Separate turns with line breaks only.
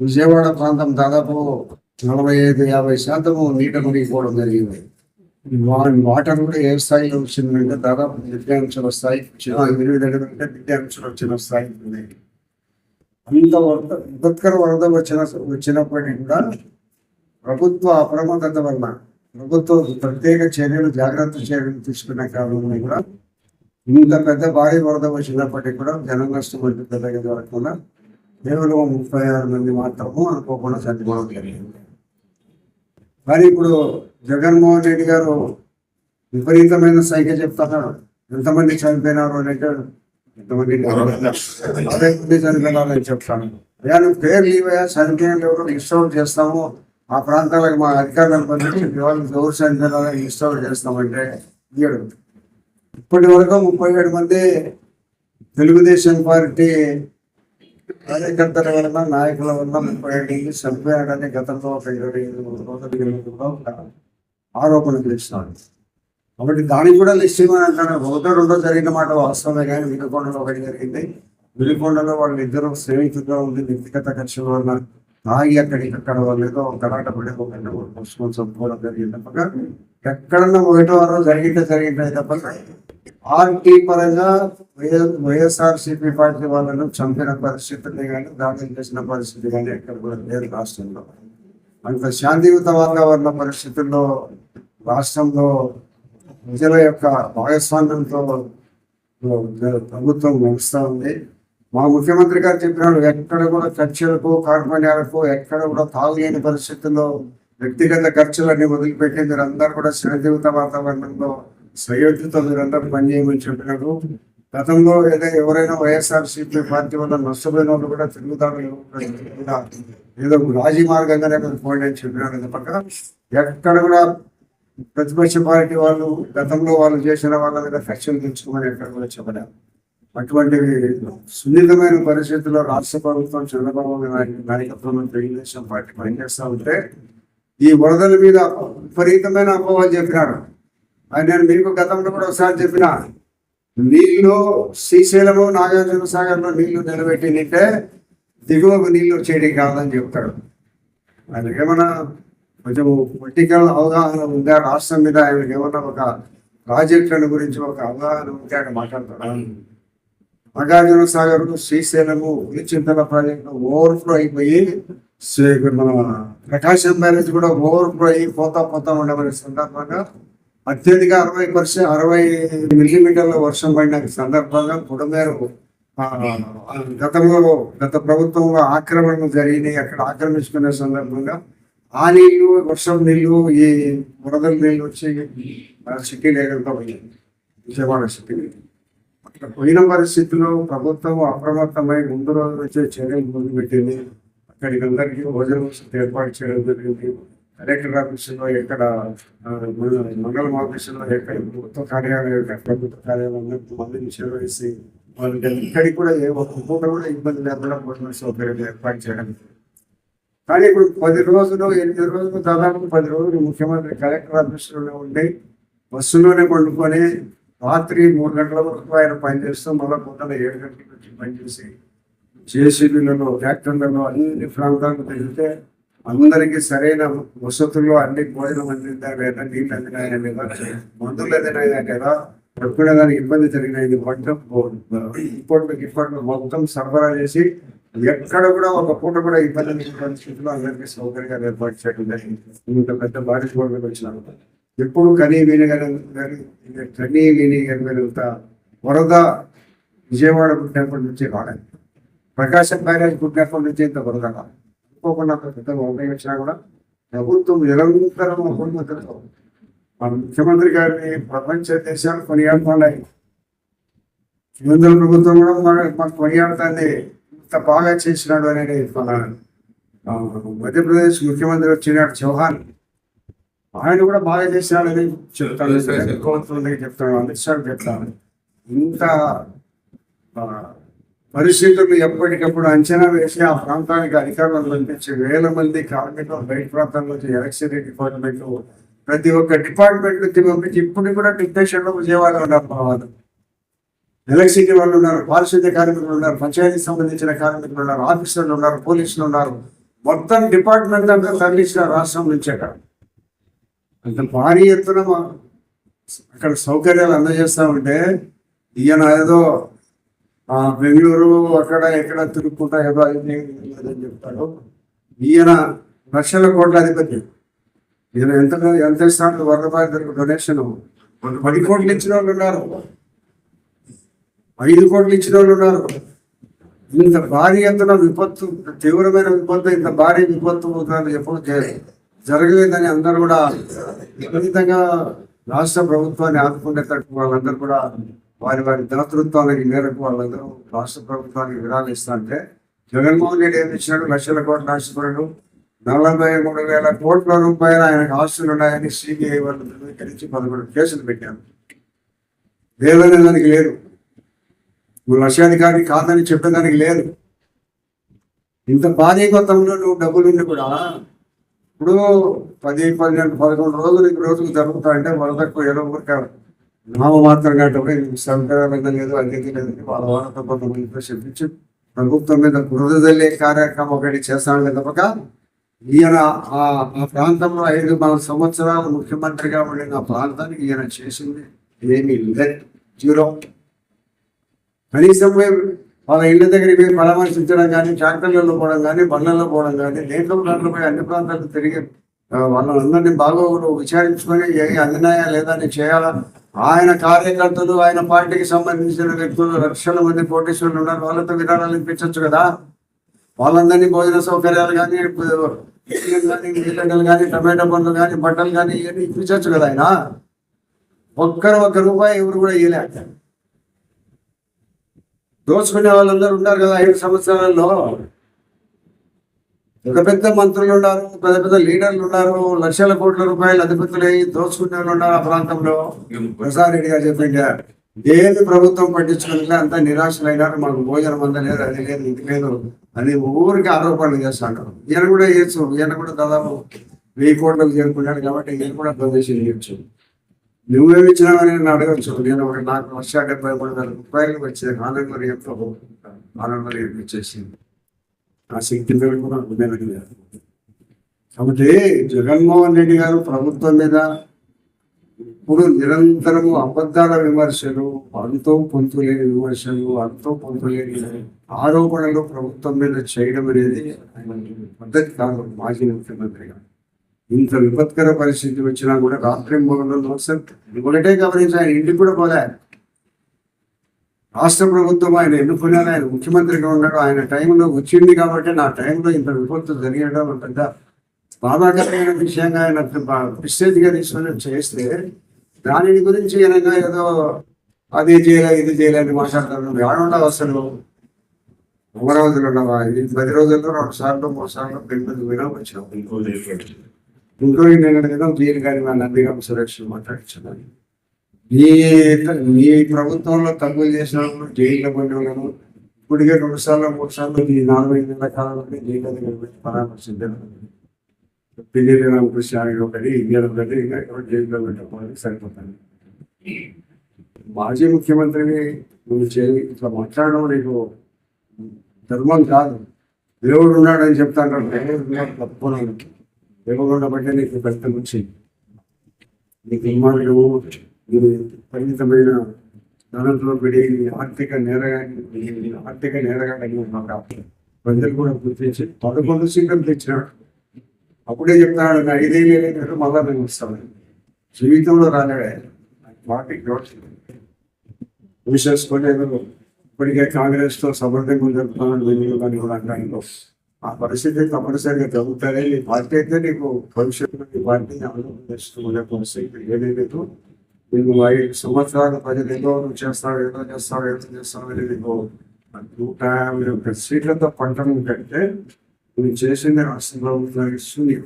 విజయవాడ ప్రాంతం దాదాపు నలభై ఐదు యాభై శాతము నీట మునిగిపోవడం జరిగింది. వారి వాటర్ కూడా ఏ స్థాయిలో వచ్చిందంటే దాదాపు దివ్యాంశుల స్థాయి ఎనిమిది అడుగులు అంటే దివ్యాంశులు వచ్చిన స్థాయి ఉంది. అంత వరద విపత్కర వరద వచ్చిన వచ్చినప్పటికీ కూడా ప్రభుత్వ అప్రమత్తత వల్ల ప్రభుత్వం ప్రత్యేక చర్యలు జాగ్రత్త చర్యలు తీసుకునే కారణంలో కూడా ఇంత పెద్ద భారీ వరద వచ్చినప్పటికీ కూడా జనం నష్టం అంటే పెద్దగా కేవలం ముప్పై ఆరు మంది మాత్రము అనుకోకుండా చనిపోవడం జరిగింది. మరి ఇప్పుడు జగన్మోహన్ రెడ్డి గారు విపరీతమైన సంఖ్య చెప్తున్నారు ఎంతమంది చనిపోయినారు అంటే ఎంతమంది అదే మంది చనిపోయినారని చెప్తాను నేను నువ్వు పేరు చనిపోయిన ఎవరు ఇన్స్టాల్ చేస్తాము. ఆ ప్రాంతాలకు మా అధికారులను పంపించి వాళ్ళు ఎవరు చనిపోయినారని లిస్ట్ చేస్తామంటే ఇయ్యడు. ఇప్పటి వరకు ముప్పై ఏడు మంది తెలుగుదేశం పార్టీ కార్యకర్తల వలన నాయకుల వల్ల ముప్పై ఏడు మంది గతంలో ఒక ఇరవై ఐదు రోజుల క్రితంలో ఒక చేస్తున్నారు. కాబట్టి దానికి కూడా లిస్ట్ ఇవ్వని అంటారు. ఒకటో రెండో జరిగిన మాట వాస్తవమే కానీ వినుకొండలో ఒకటి జరిగింది. వినుకొండలో వాళ్ళిద్దరూ స్నేహితులుగా ఉండి వ్యక్తిగత ఖర్చుల వల్ల తాగి అక్కడికి అక్కడ వాళ్ళు ఏదో గలాట పడి ఒక రెండు మూడు జరిగింది తప్పక ఎక్కడన్నా ఒకటో వారం జరిగింటే జరిగింటే తప్పక పార్టీ పరంగా వైఎస్ఆర్సీపీ పార్టీ వాళ్ళను చంపిన పరిస్థితులు కానీ దాడులు చేసిన పరిస్థితి కానీ ఎక్కడ కూడా లేదు రాష్ట్రంలో. అంత శాంతియుత వాతావరణ పరిస్థితుల్లో రాష్ట్రంలో ప్రజల యొక్క భాగస్వామ్యంతో ప్రభుత్వం నడుస్తూ ఉంది. మా ముఖ్యమంత్రి గారు చెప్పినాడు ఎక్కడ కూడా చర్చలకు కార్పణ్యాలకు ఎక్కడ కూడా తాగులేని పరిస్థితుల్లో వ్యక్తిగత ఖర్చులన్నీ వదిలిపెట్టి మీరందరూ కూడా శాంతియుత వాతావరణంలో సయోధ్యతో మీరందరూ పనిచేయమని చెప్పినారు. గతంలో ఏదో ఎవరైనా వైఎస్ఆర్ సిపి పార్టీ వల్ల నష్టపోయిన వాళ్ళు కూడా తిరుగుతారు. ఏదో రాజీ మార్గంగానే మీరు పోండి అని చెప్పినారు. తప్పక ఎక్కడ కూడా ప్రతిపక్ష పార్టీ వాళ్ళు గతంలో వాళ్ళు చేసిన వాళ్ళ మీద ఖర్చులు తెచ్చుకోమని ఎక్కడ కూడా చెప్పలేదు. అటువంటి సున్నితమైన పరిస్థితుల్లో రాష్ట్ర ప్రభుత్వం చంద్రబాబు నాయుడు నాయకత్వంలో తెలుగుదేశం పార్టీ పనిచేస్తూ ఉంటే ఈ వరదల మీద విపరీతమైన అపోహలు చెప్పినాడు. ఆయన నేను మీకు గతంలో కూడా ఒకసారి చెప్పిన నీళ్ళు శ్రీశైలము నాగార్జున సాగర్లో నీళ్ళు నిలబెట్టి నింటే దిగువకు నీళ్ళు వచ్చేయడం కాదని చెప్తాడు. ఆయనకి ఏమైనా కొంచెం పొలిటికల్ అవగాహన ఉందా? రాష్ట్రం మీద ఆయనకి ఏమన్నా ఒక ప్రాజెక్టుల గురించి ఒక అవగాహన ఉంటే ఆయన మాట్లాడతాడు? నాగార్జున సాగర్ శ్రీశైలము ఉలిచింతల ప్రాజెక్టు ఓవర్ఫ్లో అయిపోయి శ్రీ- మన ప్రకాశం బ్యారేజ్ కూడా ఓవర్ఫ్లో అయ్యి పోతా పోతా ఉండమనే సందర్భంగా అత్యధిక అరవై పర్సెంట్ అరవై మిల్లీమీటర్ల వర్షం పడిన సందర్భంగా బుడమేరు గతంలో గత ప్రభుత్వంలో ఆక్రమణలు జరిగినాయి. అక్కడ ఆక్రమించుకునే సందర్భంగా ఆ నీళ్ళు వర్షం నీళ్ళు ఈ వరదల నీళ్ళు వచ్చి సిటీ లేకుండా విజయవాడ సిటీ పోయిన పరిస్థితుల్లో ప్రభుత్వం అప్రమత్తమై ముందు రోజు వచ్చే చర్యలు మొదలుపెట్టింది. అక్కడికి అందరికీ భోజనం ఏర్పాటు చేయడం జరిగింది. కలెక్టర్ ఆఫీసులో ఎక్కడ మండలం ఆఫీసులో ఎక్కడ ప్రభుత్వ కార్యాలయం ప్రభుత్వ కార్యాలయం మందిని చేరవేసి వాళ్ళకి ఎక్కడికి కూడా ఏ ఒక్క కూడా ఇబ్బంది లేకుండా భోజన సౌకర్యాలు ఏర్పాటు చేయడం. కానీ ఇప్పుడు పది రోజులు ఎనిమిది రోజులు దాదాపు పది రోజులు ముఖ్యమంత్రి కలెక్టర్ ఆఫీసులోనే ఉండి బస్సులోనే పండుకొని రాత్రి మూడు గంటల వరకు ఆయన పనిచేస్తూ మళ్ళీ పొద్దున ఏడు గంటలకు వచ్చి పనిచేసి జేసీబీలలో ట్రాక్టర్లలో అన్ని ప్రాంతాలకు తిరిగితే అందరికీ సరైన వసతులు అన్ని భోజనం అందిందా లేదా నీళ్ళు అందినాయా లేదా మందులు అందినాయా లేదా ఎప్పుడే దానికి ఇబ్బంది జరిగినది మొత్తం ఇప్పటికి ఇప్పటి మొత్తం సరఫరా చేసి ఎక్కడ కూడా ఒక పూట కూడా ఇబ్బంది పరిస్థితిలో అందరికీ సౌకర్యాలు ఏర్పాటు చేయడం జరిగింది. ఇంత పెద్ద బారిష్ కూడా వచ్చినారు. ఎప్పుడు కనీ వినగల కనీ వినగలిగినంత వరద విజయవాడ పుట్టినప్పటి నుంచి కాలేదు ప్రకాశం బ్యారేజ్ పుట్టినప్పటి నుంచి ఇంత వరద కాదు. అనుకోకుండా పెద్ద వరద వచ్చినా కూడా ప్రభుత్వం నిరంతరం అప్రమత్తంతో మన ముఖ్యమంత్రి గారిని ప్రపంచ దేశాలు కొనియాడుతున్నాయి. కేంద్ర ప్రభుత్వం కూడా మన- మాకు కొనియాడుతుంది. ఇంత బాగా చేసినాడు అనేది మన మధ్యప్రదేశ్ ముఖ్యమంత్రి వచ్చినాడు చౌహాన్. ఆయన కూడా బాగా చేసినాడని చెప్తాను చెప్తాను అమిత్ షా చెప్తాను ఇంత పరిస్థితులు ఎప్పటికప్పుడు అంచనా వేసి ఆ ప్రాంతానికి అధికారులను పంపించి వేల మంది కార్మికులు బయట ప్రాంతాల నుంచి ఎలక్ట్రిసిటీ డిపార్ట్మెంట్ ప్రతి ఒక్క డిపార్ట్మెంట్ పంపించి ఇప్పుడు కూడా డిప్రెషన్లో విజయవాడ ఉన్నారు మా వాళ్ళు ఎలక్ట్రిసిటీ వాళ్ళు ఉన్నారు పారిశుద్ధ్య కార్మికులు ఉన్నారు పంచాయతీకి సంబంధించిన కార్మికులు ఉన్నారు ఆఫీసర్లు ఉన్నారు పోలీసులు ఉన్నారు. మొత్తం డిపార్ట్మెంట్ అంతా తరలించిన రాష్ట్రం నుంచి అక్కడ. అంత భారీ ఎత్తున అక్కడ సౌకర్యాలు అందజేస్తా ఉంటే ఈయన ఏదో ఆ బెంగళూరు అక్కడ ఎక్కడ తిరుగుకుంటా ఏదో అని చెప్తాడు. ఈయన లక్షల కోట్ల అధిపతి ఈయన ఎంత ఎంత ఇస్తాడు? వరద బాధితులకు డొనేషన్. పది కోట్లు ఇచ్చిన వాళ్ళు ఉన్నారు. ఐదు కోట్లు ఇచ్చిన వాళ్ళు ఉన్నారు. ఇంత భారీ ఎత్తున విపత్తు తీవ్రమైన విపత్తు ఇంత భారీ విపత్తు అవుతుందని చెప్పడం చేయలేదు జరగలేదని అందరూ కూడా విపరీతంగా రాష్ట్ర ప్రభుత్వాన్ని ఆదుకునేటట్టు వాళ్ళందరూ కూడా వారి వారి దాతృత్వాలకి మేరకు వాళ్ళందరూ రాష్ట్ర ప్రభుత్వానికి విరాళం ఇస్తా అంటే జగన్మోహన్ రెడ్డి ఏమి ఇచ్చినాడు? లక్షల కోట్ల ఆశపడు నలభై మూడు వేల కోట్ల రూపాయలు ఆయనకు ఆస్తులు ఉన్నాయని సిబిఐ వాళ్ళు ధృవీకరించి పదకొండు కేసులు పెట్టారు. లేదనే దానికి లేదు. నువ్వు లక్ష్యాధికారి కాదని చెప్పేదానికి లేదు. ఇంత భారీ కొత్తంలో నువ్వు డబ్బులు కూడా ఇప్పుడు పది పన్నెండు పదకొండు రోజులు ఈ రోజులు జరుగుతాయంటే వరదకు ఏదో ఊరిక నామ మాత్రం కాబట్టి సౌకర్యాలు లేదు అనేది లేదని వాళ్ళ వాళ్ళతో కొంతమంది చెప్పించి. ప్రభుత్వం మీద బురద కార్యక్రమం ఒకటి చేస్తాను తప్పక ఈయన ఆ ప్రాంతంలో ఐదు నాలుగు సంవత్సరాలు ముఖ్యమంత్రిగా ఉండిన ఆ ప్రాంతానికి ఈయన చేసింది ఏమీ లేదు. జీరో. కనీసం వాళ్ళ ఇళ్ళ దగ్గరికి పోయి పరామర్శించడం కానీ ట్రాక్టర్లలో పోవడం కానీ బండ్లలో పోవడం కానీ దేంట్లో దాంట్లో పోయి అన్ని ప్రాంతాలు తిరిగి వాళ్ళందరినీ బాగా విచారించుకొని ఏ అందినాయా లేదా అని చేయాలా? ఆయన కార్యకర్తలు ఆయన పార్టీకి సంబంధించిన వ్యక్తులు లక్షల మంది కోటేశ్వరులు ఉన్నారు. వాళ్ళతో విరాళాలు ఇప్పించవచ్చు కదా? వాళ్ళందరినీ భోజన సౌకర్యాలు కానీ కానీ ఉల్లిగడ్డలు కానీ టమాటా పండ్లు కానీ బట్టలు కానీ ఇవన్నీ ఇప్పించవచ్చు కదా ఆయన? ఒక్కరు ఒక్క రూపాయి ఎవరు కూడా ఇవ్వలేక దోచుకునే వాళ్ళందరూ ఉన్నారు కదా ఐదు సంవత్సరాల్లో. పెద్ద పెద్ద మంత్రులు ఉన్నారు పెద్ద పెద్ద లీడర్లు ఉన్నారు లక్షల కోట్ల రూపాయలు అధిపతులై దోచుకునే వాళ్ళు ఉన్నారు ఆ ప్రాంతంలో. ప్రసాద్ రెడ్డి గారు చెప్పిండే ఏది ప్రభుత్వం పట్టించుకోలేదు అంతా నిరాశలైనారు మాకు భోజనం అందలేదు అది లేదు ఇది లేదు అని ఊరికి ఆరోపణలు చేస్తాడు ఈయన కూడా చేయొచ్చు ఈయన కూడా దాదాపు వెయ్యి కోట్లకు చేరుకున్నాడు కాబట్టి ఈయన కూడా ప్రవేశం చేయొచ్చు నువ్వేమి ఇచ్చినావని నేను అడగచ్చు నేను ఒక నాకు లక్ష డెబ్బై మూడు వేల రూపాయలు వచ్చే ఆనందరి ఎంతో ఆనందరి ఇచ్చేసింది ఆ శక్తి మీద కూడా ఉండేది లేదు కాబట్టి జగన్మోహన్ రెడ్డి గారు ప్రభుత్వం మీద ఇప్పుడు నిరంతరము అబద్ధాల విమర్శలు అంతో పొంతులేని విమర్శలు అంతో పొంతులేని ఆరోపణలు ప్రభుత్వం మీద చేయడం అనేది పద్ధతి కాదు మాజీ ముఖ్యమంత్రిగా ఇంత విపత్కర పరిస్థితి వచ్చినా కూడా రాత్రి మూలలో ఒకటే గమనించి ఆయన ఇంటికి కూడా పోలే. రాష్ట్ర ప్రభుత్వం ఆయన ఎన్నుకున్నారు ఆయన ముఖ్యమంత్రిగా ఉన్నాడు ఆయన టైంలో వచ్చింది కాబట్టి నా టైంలో ఇంత విపత్తు జరిగడం పెద్ద బాధాకరమైన విషయంగా ఆయన ప్రిస్టేజ్గా తీసుకొని చేస్తే దాని గురించి ఏదైనా ఏదో అది చేయలే ఇది చేయలే అని మాట్లాడతారు ఏడుండవు అసలు. రోజులు ఉండవా? ఇది పది రోజుల్లో రెండు సార్లు మూడు సార్లు పెళ్ళి పోయినా ఇంకోటి నేను అడిగిన మీరు కానీ మా నందిగామ సురేష్ మాట్లాడించాను మీ మీ ప్రభుత్వంలో తప్పులు చేసిన జైల్లో పోయిన వాళ్ళను ఇప్పటికే రెండు సార్లు మూడు సార్లు ఈ నాలుగు నెలల కాలంలో జైల్లో దగ్గర పెట్టి పరామర్శించారు పిల్లలు రామకృష్ణ ఒకటి ఇండియా ఒకటి ఇంకా ఎవరు జైల్లో పెట్టకపోవడం సరిపోతుంది. మాజీ ముఖ్యమంత్రిని నువ్వు చేయి ఇట్లా మాట్లాడడం నీకు ధర్మం కాదు. దేవుడు ఉన్నాడని చెప్తాను. తప్పున్నాను ఇవ్వకుండా ఉండబట్టే నీకు పెద్ద నుంచి నీకు ఇమ్మాడు ఇది పరిమితమైన ధనంతో పెడి ఆర్థిక నేరగాన్ని ఆర్థిక నేరగాన్ని ఉన్నాడు ప్రజలు కూడా గుర్తించి పదకొండు సీట్లు తెచ్చినాడు. అప్పుడే చెప్తాడు నా ఐదేళ్ళు లేదు మళ్ళా నేను వస్తాను. జీవితంలో రాలేడే పార్టీకి విశేషకొని ఇప్పటికే కాంగ్రెస్తో సమర్థంగా జరుపుతున్నాను కానీ కూడా అంటాను. ఆ పరిస్థితి తప్పనిసరిగా జరుగుతారే నీ పార్టీ అయితే నీకు భవిష్యత్తులో నీ పార్టీని ఆలోచిస్తూ పరిస్థితి ఏమీ లేదు. నేను ఐదు సంవత్సరాల ప్రజలు ఏదో నువ్వు చేస్తావు ఏదో చేస్తావు ఏదో చేస్తావు అనేది నీకు నూట యాభై ఒక్క సీట్లతో పంటను కంటే నువ్వు చేసింది రాష్ట్ర ప్రభుత్వానికి ఇస్తుంది